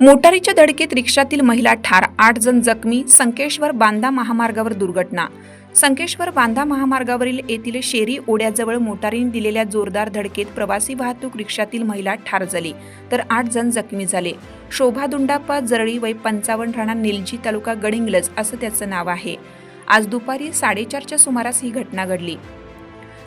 मोटारीच्या धडकेत रिक्षातील महिला ठार आठ जण जखमी संकेश्वर बांदा महामार्गावर दुर्घटना. संकेश्वर बांदा महामार्गावरील येथील शेरी ओढ्याजवळ मोटारीने दिलेल्या जोरदार धडकेत प्रवासी वाहतूक रिक्षातील महिला ठार झाली तर आठ जण जखमी झाले. शोभा दुंडाप्पा जरळी वय पंचावन्न राणा निलजी तालुका गडिंगलज असं त्याचं नाव आहे. आज दुपारी साडेचारच्या सुमारास ही घटना घडली.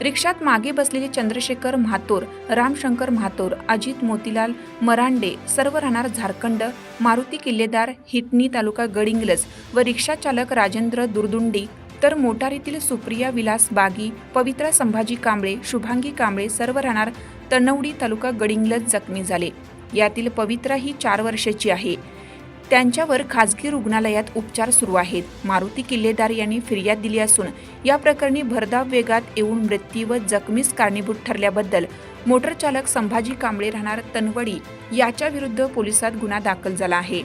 रिक्षात मागे बसलेले चंद्रशेखर म्हातोर रामशंकर म्हातोर अजित मोतीलाल मरांडे सर्व राहणार झारखंड मारुती किल्लेदार हिटणी तालुका गडिंग्लज व रिक्षा चालक राजेंद्र दुर्दुंडी तर मोटारीतील सुप्रिया विलास बागी पवित्रा संभाजी कांबळे शुभांगी कांबळे सर्व राहणार तणवडी तालुका गडिंग्लज जखमी झाले. यातील पवित्रा ही चार वर्षाची आहे. त्यांच्यावर खासगी रुग्णालयात उपचार सुरू आहेत. मारुती किल्लेदार यांनी फिर्याद दिली असून या प्रकरणी भरधाव वेगात येऊन मृत्यू व जखमीस कारणीभूत ठरल्याबद्दल मोटर चालक संभाजी कांबळे राहणार तनवडी याच्या विरुद्ध पोलिसात गुन्हा दाखल झाला आहे.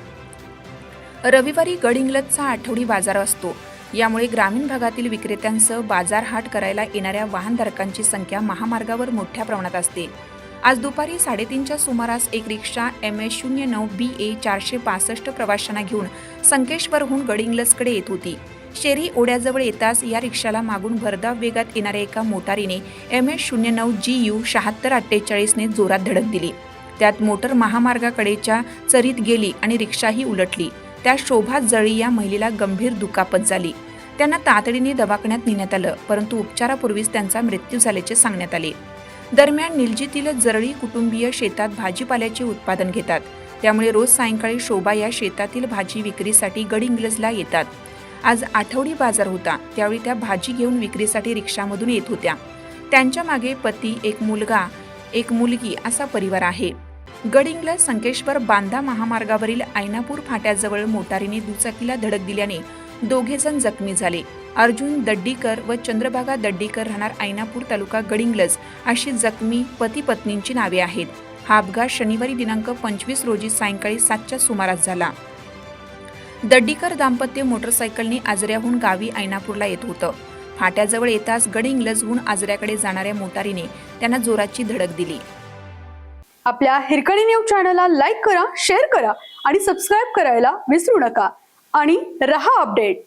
रविवारी गडिंग्लजचा आठवडी बाजार असतो. यामुळे ग्रामीण भागातील विक्रेत्यांसह बाजार हाट करायला येणाऱ्या वाहनधारकांची संख्या महामार्गावर मोठ्या प्रमाणात असते. आज दुपारी साडेतीनच्या सुमारास एक रिक्षा एम एस शून्य नऊ बी ए चारशे पासष्ट प्रवाशांना घेऊन संकेश्वरहून गडिंग्लजकडे येत होती. शेरी ओढ्याजवळ येताच या रिक्षाला मागून भरधाव वेगात येणाऱ्या एका मोटारीने एम एस शून्य नऊ जी यू शहात्तर अठ्ठेचाळीसने जोरात धडक दिली. त्यात मोटर महामार्गाकडेच्या चरीत गेली आणि रिक्षाही उलटली. त्या शोभा जळी या महिलेला गंभीर दुखापत झाली. त्यांना तातडीने दवाखान्यात नेण्यात आलं परंतु उपचारापूर्वीच त्यांचा मृत्यू झाल्याचे सांगण्यात आले. दरम्यान निलजीतील जरळी कुटुंबीय शेतात भाजीपाल्याचे उत्पादन घेतात. त्यामुळे रोज सायंकाळी शोभा या शेतातील भाजी विक्रीसाठी गडिंग्लजला येतात. आज आठवडी बाजार होता. त्यावेळी त्या भाजी घेऊन विक्रीसाठी रिक्षामधून येत होत्या. त्यांच्या मागे पती एक मुलगा एक मुलगी असा परिवार आहे. गडिंग्लज संकेश्वर बांदा महामार्गावरील ऐनापूर फाट्याजवळ मोटारीने दुचाकीला धडक दिल्याने दोघेजण जखमी झाले. अर्जुन दड्डीकर व चंद्रभागा दड्डीकर राहणार ऐनापूर तालुका गडिंग्लज अशी जखमी पती पत्नींची नावे आहेत. हा अपघात शनिवारी दिनांक पंचवीस रोजी सायंकाळी सातच्या सुमारास झाला. दड्डीकर दाम्पत्य मोटरसायकलने आजऱ्याहून गावी ऐनापूरला येत होतं. फाट्याजवळ येताच गडिंग्लजहून आजऱ्याकडे जाणाऱ्या मोटारीने त्यांना जोराची धडक दिली. आपल्या हिरकणी न्यूज चॅनलला लाईक करा शेअर करा आणि सबस्क्राईब करायला विसरू नका. आणि रहा अपडेट.